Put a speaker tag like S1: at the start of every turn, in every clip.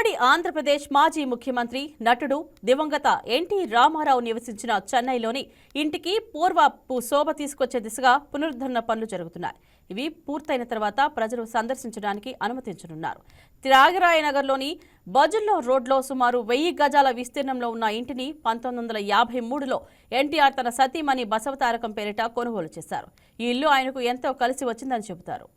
S1: ఉమ్మడి ఆంధ్రప్రదేశ్ మాజీ ముఖ్యమంత్రి నటుడు దివంగత ఎన్టీ రామారావు నివసించిన చెన్నైలోని ఇంటికి పూర్వపు శోభ తీసుకొచ్చే దిశగా పునరుద్ధరణ పనులు జరుగుతున్నాయి. ఇవి పూర్తయిన తర్వాత ప్రజలు సందర్శించడానికి అనుమతించనున్నారు. త్యాగరాయనగర్లోని బజుల్లో రోడ్లో సుమారు వెయ్యి గజాల విస్తీర్ణంలో ఉన్న ఇంటిని పంతొమ్మిది వందల యాభై మూడులో ఎన్టీఆర్ తన సతీమణి బసవతారకం పేరిట కొనుగోలు చేశారు. ఈ ఇల్లు ఆయనకు ఎంతో కలిసి వచ్చిందని చెబుతారు.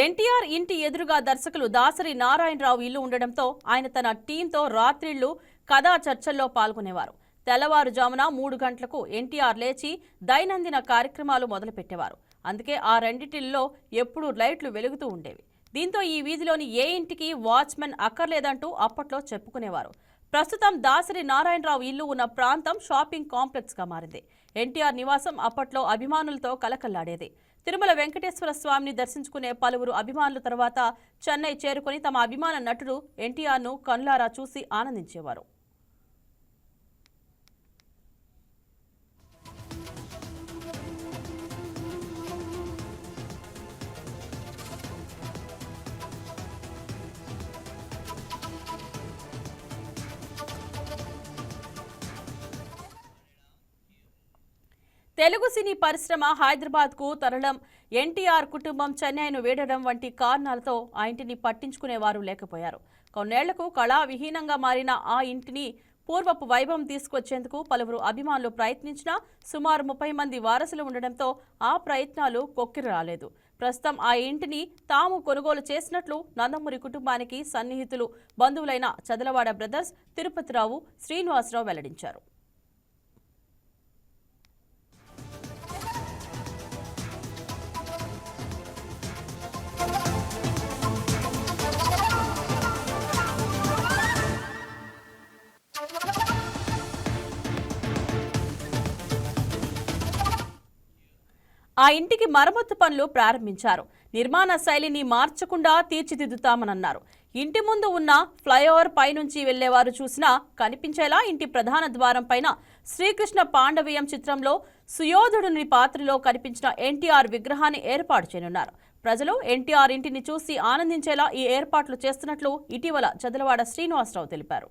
S1: ఎన్టీఆర్ ఇంటి ఎదురుగా దర్శకులు దాసరి నారాయణరావు ఇల్లు ఉండడంతో ఆయన తన టీంతో రాత్రిళ్ళు కథా చర్చల్లో పాల్గొనేవారు. తెల్లవారుజామున మూడు గంటలకు ఎన్టీఆర్ లేచి దైనందిన కార్యక్రమాలు మొదలుపెట్టేవారు. అందుకే ఆ రెండిటిల్లో ఎప్పుడూ లైట్లు వెలుగుతూ ఉండేవి. దీంతో ఈ వీధిలోని ఏ ఇంటికి వాచ్మెన్ అక్కర్లేదంటూ అప్పట్లో చెప్పుకునేవారు. ప్రస్తుతం దాసరి నారాయణరావు ఇల్లు ఉన్న ప్రాంతం షాపింగ్ కాంప్లెక్స్గా మారింది. ఎన్టీఆర్ నివాసం అప్పట్లో అభిమానులతో కలకల్లాడేది. తిరుమల వెంకటేశ్వర స్వామిని దర్శించుకునే పలువురు అభిమానుల తర్వాత చెన్నై చేరుకొని తమ అభిమాన నటుడు ఎన్టీఆర్ను కనులారా చూసి ఆనందించేవారు. తెలుగు సినీ పరిశ్రమ హైదరాబాద్కు తరలం ఎన్టీఆర్ కుటుంబం చెన్నైను వీడడం వంటి కారణాలతో ఆ ఇంటిని పట్టించుకునేవారు లేకపోయారు. కొన్నేళ్ళకు కళా విహీనంగా మారిన ఆ ఇంటిని పూర్వపు వైభవం తీసుకొచ్చేందుకు పలువురు అభిమానులు ప్రయత్నించినా సుమారు ముప్పై మంది వారసులు ఉండడంతో ఆ ప్రయత్నాలు కొక్కిరి రాలేదు. ప్రస్తుతం ఆ ఇంటిని తాము కొనుగోలు చేసినట్లు నందమూరి కుటుంబానికి సన్నిహితులు బంధువులైన చదలవాడ బ్రదర్స్ తిరుపతిరావు శ్రీనివాసరావు వెల్లడించారు. ఆ ఇంటికి మరమ్మతు పనులు ప్రారంభించారు. నిర్మాణ శైలిని మార్చకుండా తీర్చిదిద్దుతామనన్నారు. ఇంటి ముందు ఉన్న ఫ్లైఓవర్ పైనుంచి వెళ్ళేవారు చూసినా కనిపించేలా ఇంటి ప్రధాన ద్వారం పైన శ్రీకృష్ణ పాండవీయం చిత్రంలో సుయోధుడుని పాత్రలో కనిపించిన ఎన్టీఆర్ విగ్రహాన్ని ఏర్పాటు చేయనున్నారు. ప్రజలు ఎన్టీఆర్ ఇంటిని చూసి ఆనందించేలా ఈ ఏర్పాట్లు చేస్తున్నట్లు ఇటీవల చదలవాడ శ్రీనివాసరావు తెలిపారు.